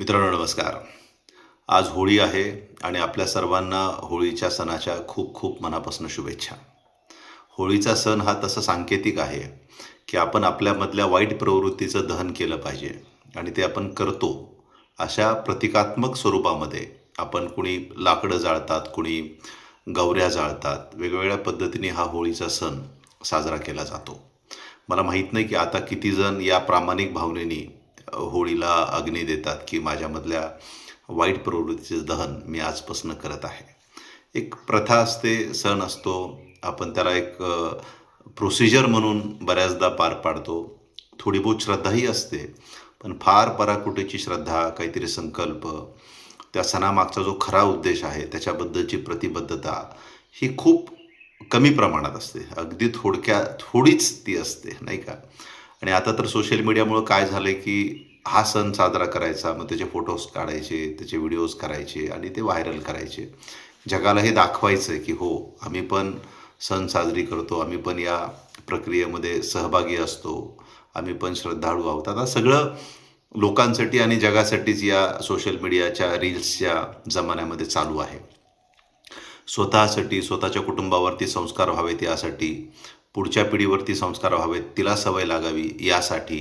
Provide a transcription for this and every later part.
मित्रांनो नमस्कार. आज होळी आहे आणि आपल्या सर्वांना होळीच्या सणाच्या खूप खूप मनापासून शुभेच्छा. होळीचा सण हा तसं सांकेतिक आहे की आपण आपल्यामधल्या वाईट प्रवृत्तीचं दहन केलं पाहिजे आणि ते आपण करतो अशा प्रतिकात्मक स्वरूपामध्ये आपण कुणी लाकडं जाळतात कुणी गौऱ्या जाळतात वेगवेगळ्या पद्धतीने हा होळीचा सण साजरा केला जातो. मला माहीत नाही की आता किती जण या प्रामाणिक भावनेने होळीला अग्नी देतात की माझ्यामधल्या वाईट प्रवृत्तीचं दहन मी आजपासून करत आहे. एक प्रथा असते सण असतो आपण त्याला एक प्रोसिजर म्हणून बऱ्याचदा पार पाडतो. थोडी बहुत श्रद्धाही असते पण फार पराकुटीची श्रद्धा काहीतरी संकल्प त्या सणामागचा जो खरा उद्देश आहे त्याच्याबद्दलची प्रतिबद्धता ही खूप कमी प्रमाणात असते. अगदी थोडक्या थोडीच ती असते नाही का? आणि आता तर सोशल मीडियामुळं काय झालं आहे की हा सण साजरा करायचा मग त्याचे फोटोज काढायचे त्याचे व्हिडिओज करायचे आणि ते व्हायरल करायचे. जगाला हे दाखवायचं आहे की हो आम्ही पण सण साजरी करतो आम्ही पण या प्रक्रियेमध्ये सहभागी असतो आम्ही पण श्रद्धाळू आहोत. आता सगळं लोकांसाठी आणि जगासाठीच या सोशल मीडियाच्या रील्सच्या जमान्यामध्ये चालू आहे. स्वतःसाठी स्वतःच्या कुटुंबावरती संस्कार व्हावेत यासाठी पुढच्या पिढीवरती संस्कार व्हावेत तिला सवय लागावी यासाठी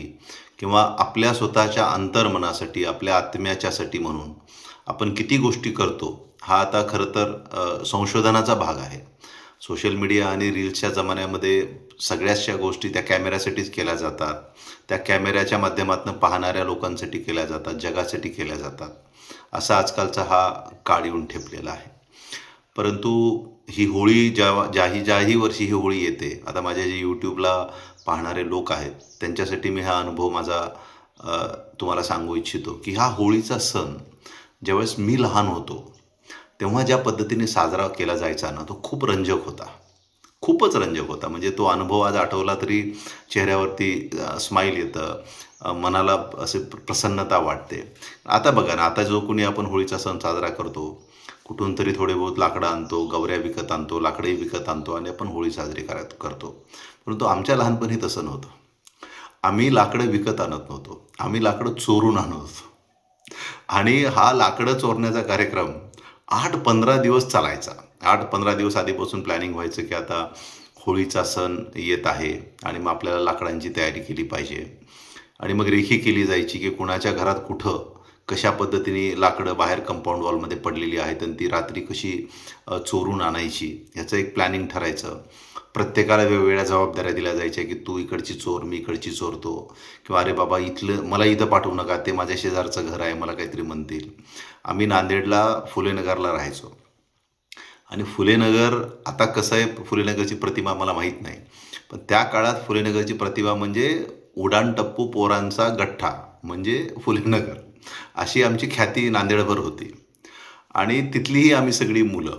किंवा आपल्या स्वतःच्या अंतर्मनासाठी आपल्या आत्म्याच्यासाठी म्हणून आपण किती गोष्टी करतो हा आता खरं तर संशोधनाचा भाग आहे. सोशल मीडिया आणि रील्सच्या जमान्यामध्ये सगळ्याचशा गोष्टी त्या कॅमेऱ्यासाठीच केल्या जातात त्या कॅमेऱ्याच्या माध्यमातून पाहणाऱ्या लोकांसाठी केल्या जातात जगासाठी केल्या जातात असा आजकालचा हा काळ येऊन ठेपलेला आहे. परंतु ही होळी ज्या ज्याही ज्याही वर्षी ही होळी येते आता माझ्या जे यूट्यूबला पाहणारे लोक आहेत त्यांच्यासाठी मी हा अनुभव माझा तुम्हाला सांगू इच्छितो की हा होळीचा सण ज्यावेळेस मी लहान होतो तेव्हा ज्या पद्धतीने साजरा केला जायचा ना तो खूप रंजक होता. खूपच रंजक होता. म्हणजे तो अनुभव आज आठवला तरी चेहऱ्यावरती स्माईल येतं. मनाला असे प्रसन्नता वाटते. आता बघा ना आता जो कोणी आपण होळीचा सण साजरा करतो कुठून तरी थोडे बहुत लाकडं आणतो गवऱ्या विकत आणतो लाकडंही विकत आणतो आणि आपण होळी साजरी करत करतो. परंतु आमच्या लहानपणी तसं नव्हतं. आम्ही लाकडं विकत आणत नव्हतो. आम्ही लाकडं चोरून आणत होतो. आणि हा लाकडं चोरण्याचा कार्यक्रम आठ पंधरा दिवस चालायचा. आठ पंधरा दिवस आधीपासून प्लॅनिंग व्हायचं की आता होळीचा सण येत आहे आणि मग आपल्याला लाकडांची तयारी केली पाहिजे. आणि मग रेखी केली जायची की कुणाच्या घरात कुठं कशा पद्धतीने लाकडं बाहेर कंपाऊंड वॉलमध्ये पडलेली आहेत आणि ती रात्री कशी चोरून आणायची ह्याचं एक प्लॅनिंग ठरायचं. प्रत्येकाला वेगवेगळ्या जबाबदाऱ्या दिल्या जायच्या की तू इकडची चोर मी इकडची चोरतो. किंवा अरे बाबा इथलं मला इथं पाठवू नका ते माझ्या शेजारचं घर आहे मला काहीतरी म्हणतील. आम्ही नांदेडला फुलेनगरला राहायचो. आणि फुलेनगर आता कसं आहे फुलेनगरची प्रतिमा मला माहीत नाही. पण त्या काळात फुलेनगरची प्रतिमा म्हणजे उडाणटप्पू पोरांचा गठ्ठा म्हणजे फुलेनगर अशी आमची ख्याती नांदेडभर होती. आणि तिथलीही आम्ही सगळी मुलं.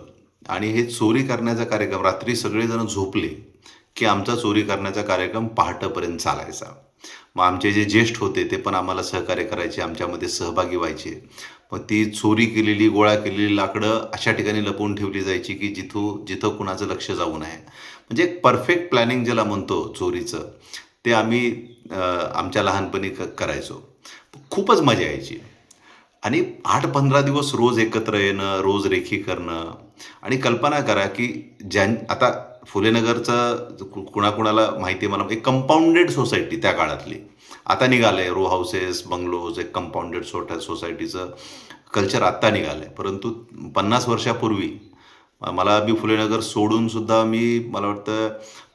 आणि हे चोरी करण्याचा कार्यक्रम रात्री सगळेजण झोपले की आमचा चोरी करण्याचा कार्यक्रम पहाटेपर्यंत चालायचा. मग आमचे जे ज्येष्ठ होते ते पण आम्हाला सहकार्य करायचे आमच्यामध्ये सहभागी व्हायचे. मग ती चोरी केलेली गोळा केलेली लाकडं अशा ठिकाणी लपवून ठेवली जायची की जिथं जिथं कुणाचं लक्ष जाऊ नये. म्हणजे एक परफेक्ट प्लॅनिंग ज्याला म्हणतो चोरीचं. ते आम्ही आमच्या लहानपणी क करायचो. खूपच मजा यायची. आणि आठ पंधरा दिवस रोज एकत्र येणं रोज रेखी करणं. आणि कल्पना करा की ज्यां आता फुलेनगरचं कुणाकुणाला माहिती आहे मला एक कंपाऊंडेड सोसायटी त्या काळातली. आता निघालं आहे रो हाऊसेस बंगलोज एक कंपाऊंडेड सोटा सोसायटीचं कल्चर आत्ता निघालं आहे परंतु पन्नास वर्षापूर्वी मला मी फुलेनगर सोडून सुद्धा मी मला वाटतं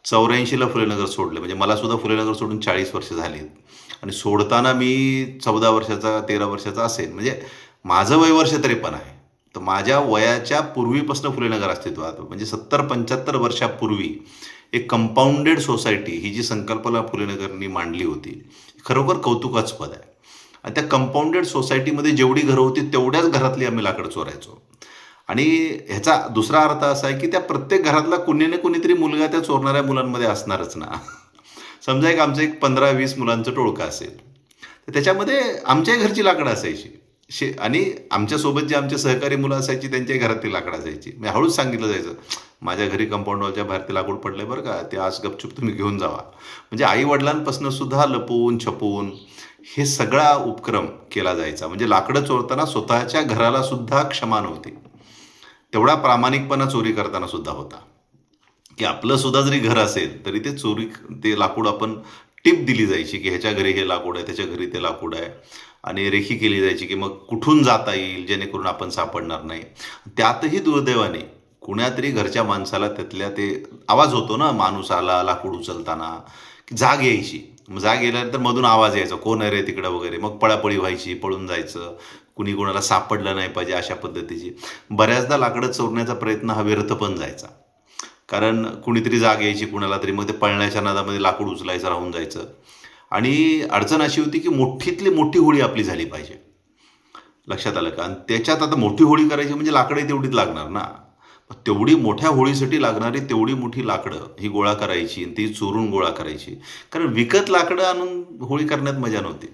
चौऱ्याऐंशीला फुलेनगर सोडलं. म्हणजे मला सुद्धा फुलेनगर सोडून चाळीस वर्ष झाली. आणि सोडताना मी चौदा वर्षाचा तेरा वर्षाचा असेल म्हणजे माझं वय वर्ष त्रेपन्न आहे. तर माझ्या वयाच्या पूर्वीपासून फुलेनगर अस्तित्वात. म्हणजे सत्तर पंच्याहत्तर वर्षापूर्वी एक कंपाऊंडेड सोसायटी ही जी संकल्पना फुलेनगरनी मांडली होती खरोखर कौतुकास्पद आहे. आणि त्या कंपाऊंडेड सोसायटीमध्ये जेवढी घरं होती तेवढ्याच घरातली आम्ही लाकड चोरायचो. आणि ह्याचा दुसरा अर्थ असा आहे की त्या प्रत्येक घरातला कुणी ना कुणीतरी मुलगा त्या चोरणाऱ्या मुलांमध्ये असणारच ना. समजा एक आमचं एक पंधरा वीस मुलांचं टोळकं असेल तर त्याच्यामध्ये आमच्याही घरची लाकडं असायची. शे आणि आमच्यासोबत जे आमचे सहकारी मुलं असायची त्यांच्याही घरात ती लाकडं असायची. मी हळूच सांगितलं जायचं माझ्या घरी कंपाऊंडवरच्या बाहेर ते लाकूड पडले बरं का ते आज गपचूप तुम्ही घेऊन जावा. म्हणजे आई वडिलांपासून सुद्धा लपवून छपवून हे सगळा उपक्रम केला जायचा. म्हणजे लाकडं चोरताना स्वतःच्या घराला सुद्धा क्षमा नव्हती. तेवढा प्रामाणिकपणा चोरी करताना सुद्धा होता. की आपलं सुद्धा जरी घर असेल तरी ते चोरी ते लाकूड आपण टिप दिली जायची की ह्याच्या घरी हे लाकूड आहे त्याच्या घरी ते लाकूड आहे. आणि रेखी केली जायची की मग कुठून जाता येईल जेणेकरून आपण सापडणार नाही. त्यातही दुर्दैवाने कुण्यातरी घरच्या माणसाला त्यातल्या ते आवाज होतो ना माणूस आला लाकूड उचलताना की जाग यायची. मग जाग गेल्यानंतर मधून आवाज यायचा कोण आहे रे तिकडं वगैरे? मग पळापळी व्हायची पळून जायचं. कुणी कोणाला सापडलं नाही पाहिजे अशा पद्धतीची. बऱ्याचदा लाकडं चोरण्याचा प्रयत्न हा व्यर्थ पण जायचा. कारण कुणीतरी जाग यायची कुणाला तरी मग ते पळण्याच्या नादामध्ये लाकूड उचलायचं राहून जायचं. आणि अडचण अशी होती की मोठीतली मोठी होळी आपली झाली पाहिजे. लक्षात आलं का? आणि त्याच्यात आता मोठी होळी करायची म्हणजे लाकडं तेवढीच लागणार ना. तेवढी मोठ्या होळीसाठी लागणारी तेवढी मोठी लाकडं ही गोळा करायची आणि ती चोरून गोळा करायची. कारण विकत लाकडं आणून होळी करण्यात मजा नव्हती.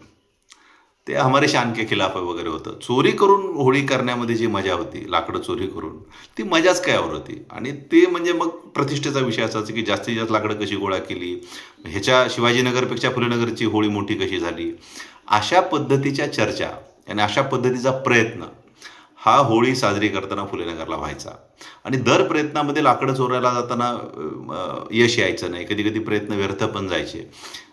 ते हमारे शान के खिलाफ आहे वगैरे होतं. चोरी करून होळी करण्यामध्ये जी मजा होती लाकडं चोरी करून ती मजाच कायावर होती? आणि ते म्हणजे मग प्रतिष्ठेचा विषय असायचा की जास्तीत जास्त लाकडं कशी गोळा केली? ह्याच्या शिवाजीनगरपेक्षा फुलेनगरची होळी मोठी कशी झाली? अशा पद्धतीच्या चर्चा आणि अशा पद्धतीचा प्रयत्न हा होळी साजरी करताना फुलेनगरला व्हायचा. आणि दर प्रयत्नामध्ये लाकडं चोरायला जाताना यश यायचं नाही. कधी कधी प्रयत्न व्यर्थ पण जायचे.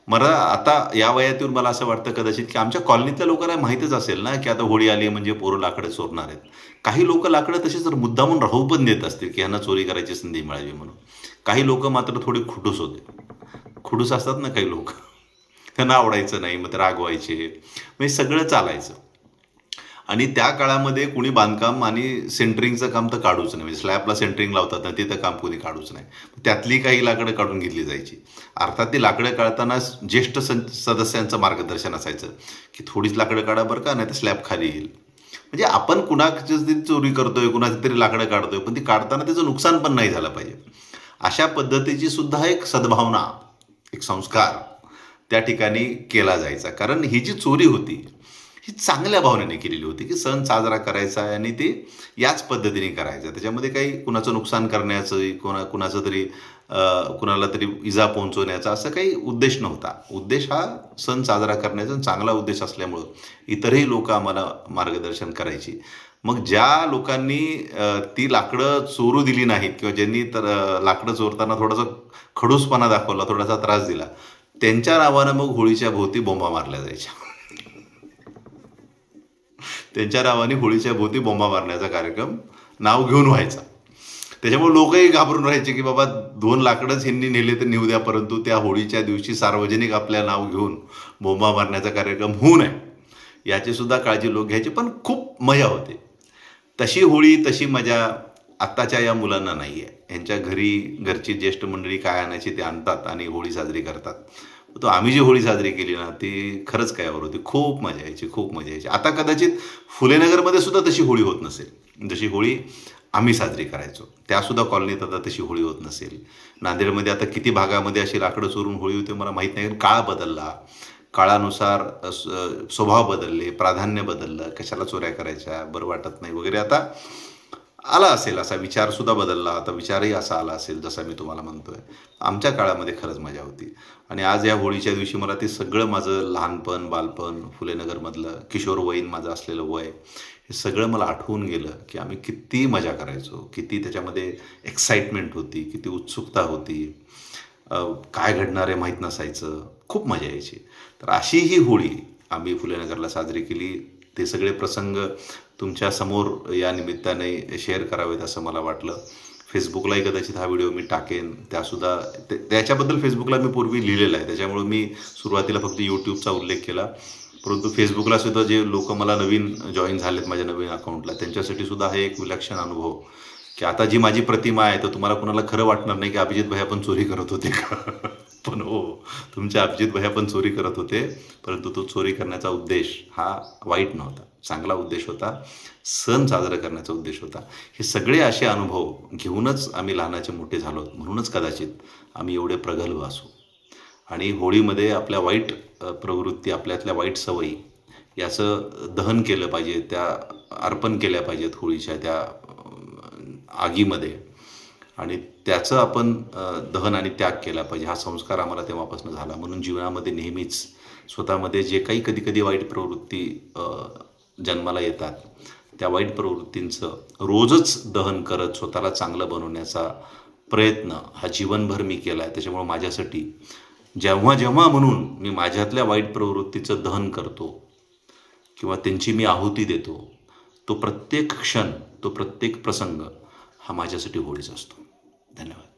मला आता या वयातून मला असं वाटतं कदाचित की आमच्या कॉलनीतल्या लोकांना माहीतच असेल ना की आता होळी आली म्हणजे पोरं लाकडं चोरणार आहेत. काही लोक लाकडं तशीच तर मुद्दामून राहू पण देत असतील की ह्यांना चोरी करायची संधी मिळावी म्हणून. काही लोक मात्र थोडे खुडूस होते. खुडूस असतात ना काही लोक. त्यांना आवडायचं नाही मग ते रागवायचे. म्हणजे सगळं चालायचं. आणि त्या काळामध्ये कुणी बांधकाम आणि सेंटरिंगचं काम तर काढूच नाही म्हणजे स्लॅबला सेंटरिंग लावतात ना तिथं काम कोणी काढूच नाही त्यातली काही लाकडं काढून घेतली जायची. अर्थात ती लाकडं काढताना ज्येष्ठ सदस्यांचं मार्गदर्शन असायचं की थोडीच लाकडं काढा बरं का नाही तर स्लॅब खाली येईल. म्हणजे आपण कुणाची तरी चोरी करतोय कुणाची तरी लाकडं काढतोय पण ती काढताना त्याचं नुकसान पण नाही झालं पाहिजे. अशा पद्धतीची सुद्धा एक सद्भावना एक संस्कार त्या ठिकाणी केला जायचा. कारण ही जी चोरी होती ही चांगल्या भावनेने केलेली होती की सण साजरा करायचा आहे आणि ते याच पद्धतीने करायचं. त्याच्यामध्ये काही कुणाचं नुकसान करण्याचं कोणा कुणाचं तरी कुणाला तरी इजा पोहोचवण्याचा असं काही उद्देश नव्हता. उद्देश हा सण साजरा करण्याचा चांगला उद्देश असल्यामुळं इतरही लोक आम्हाला मार्गदर्शन करायची. मग ज्या लोकांनी ती लाकडं चोरू दिली नाहीत किंवा ज्यांनी तर लाकडं चोरताना थोडासा खडूसपणा दाखवला थोडासा त्रास दिला त्यांच्या नावानं मग होळीच्या भोवती बोंबा मारल्या जायच्या. त्यांच्या नावाने होळीच्या भोवती बोंबा मारण्याचा कार्यक्रम नाव घेऊन व्हायचा. त्याच्यामुळे लोकही घाबरून राहायचे की बाबा दोन लाकडंच ह्यांनी नेले तर नेऊ द्या परंतु त्या होळीच्या दिवशी सार्वजनिक आपल्या नाव घेऊन बोंबा मारण्याचा कार्यक्रम होऊ नये. याची सुद्धा काळजी लोक घ्यायची पण खूप मजा होते. तशी होळी तशी मजा आत्ताच्या या मुलांना नाही आहे यांच्या घरी घरची ज्येष्ठ मंडळी काय आणायची ते आणतात आणि होळी साजरी करतात. तो आम्ही जी होळी साजरी केली ना ती खरंच कायावर होती. खूप मजा यायची खूप मजा यायची. आता कदाचित फुलेनगरमध्ये सुद्धा तशी होळी होत नसेल. जशी होळी आम्ही साजरी करायचो. त्यासुद्धा कॉलनीत आता तशी होळी होत नसेल. नांदेडमध्ये आता किती भागामध्ये अशी लाकडं चोरून होळी होते मला माहीत नाही. कारण काळ बदलला. काळानुसार स्वभाव बदलले प्राधान्य बदललं. कशाला चोऱ्या करायच्या? बरं वाटत नाही वगैरे. आता आला असेल असा विचार सुद्धा बदलला आता विचारही असा आला असेल जसा मी तुम्हाला म्हणतोय. आमच्या काळामध्ये खरंच मजा होती. आणि आज या होळीच्या दिवशी मला ते सगळं माझं लहानपण बालपण फुलेनगरमधलं किशोरवयीन माझं असलेलं वय हे सगळं मला आठवून गेलं की आम्ही किती मजा करायचो किती त्याच्यामध्ये एक्साइटमेंट होती किती उत्सुकता होती. काय घडणार आहे माहीत नसायचं. खूप मजा यायची. तर अशी ही होळी आम्ही फुलेनगरला साजरी केली. ते सगळे प्रसंग तुमच्यासमोर या निमित्ताने शेअर करावेत असं मला वाटलं. फेसबुकलाही कदाचित हा व्हिडिओ मी टाकेन. त्यासुद्धा ते- त्याच्याबद्दल फेसबुकला मी पूर्वी लिहिलेलं आहे. त्याच्यामुळे मी सुरुवातीला फक्त यूट्यूबचा उल्लेख केला. परंतु फेसबुकला सुद्धा जे लोक मला नवीन जॉईन झालेत माझ्या नवीन अकाउंटला त्यांच्यासाठी सुद्धा हा एक विलक्षण अनुभव. की आता जी माझी प्रतिमा आहे तर तुम्हाला कुणाला खरं वाटणार नाही की अभिजित भाई पण चोरी करत होते का? तुमच्या अभिजित भैया पण चोरी करत होते परंतु तो चोरी करण्याचा उद्देश हा वाईट नव्हता. चांगला उद्देश होता सण साजरा करण्याचा उद्देश होता. हे सगळे असे अनुभव घेऊनच आम्ही लहानाचे मोठे झालो म्हणूनच कदाचित आम्ही एवढे प्रगल्भ असू. आणि होळीमध्ये आपल्या वाईट प्रवृत्ती आपल्यातल्या वाईट सवयी याचं दहन केलं पाहिजे त्या अर्पण केल्या पाहिजेत होळीच्या त्या आगीमध्ये. आणि त्याचं आपण दहन आणि त्याग केला पाहिजे. हा संस्कार आम्हाला तेव्हापासून झाला. म्हणून जीवनामध्ये नेहमीच स्वतःमध्ये जे काही कधी कधी वाईट प्रवृत्ती जन्माला येतात त्या वाईट प्रवृत्तींचं रोजच दहन करत स्वतःला चांगलं बनवण्याचा प्रयत्न हा जीवनभर मी केला आहे त्याच्यामुळं माझ्यासाठी जेव्हा जेव्हा म्हणून मी माझ्यातल्या वाईट प्रवृत्तीचं दहन करतो किंवा त्यांची मी आहुती देतो तो प्रत्येक क्षण तो प्रत्येक प्रसंग हा माझ्यासाठी होळीच असतो. धन्यवाद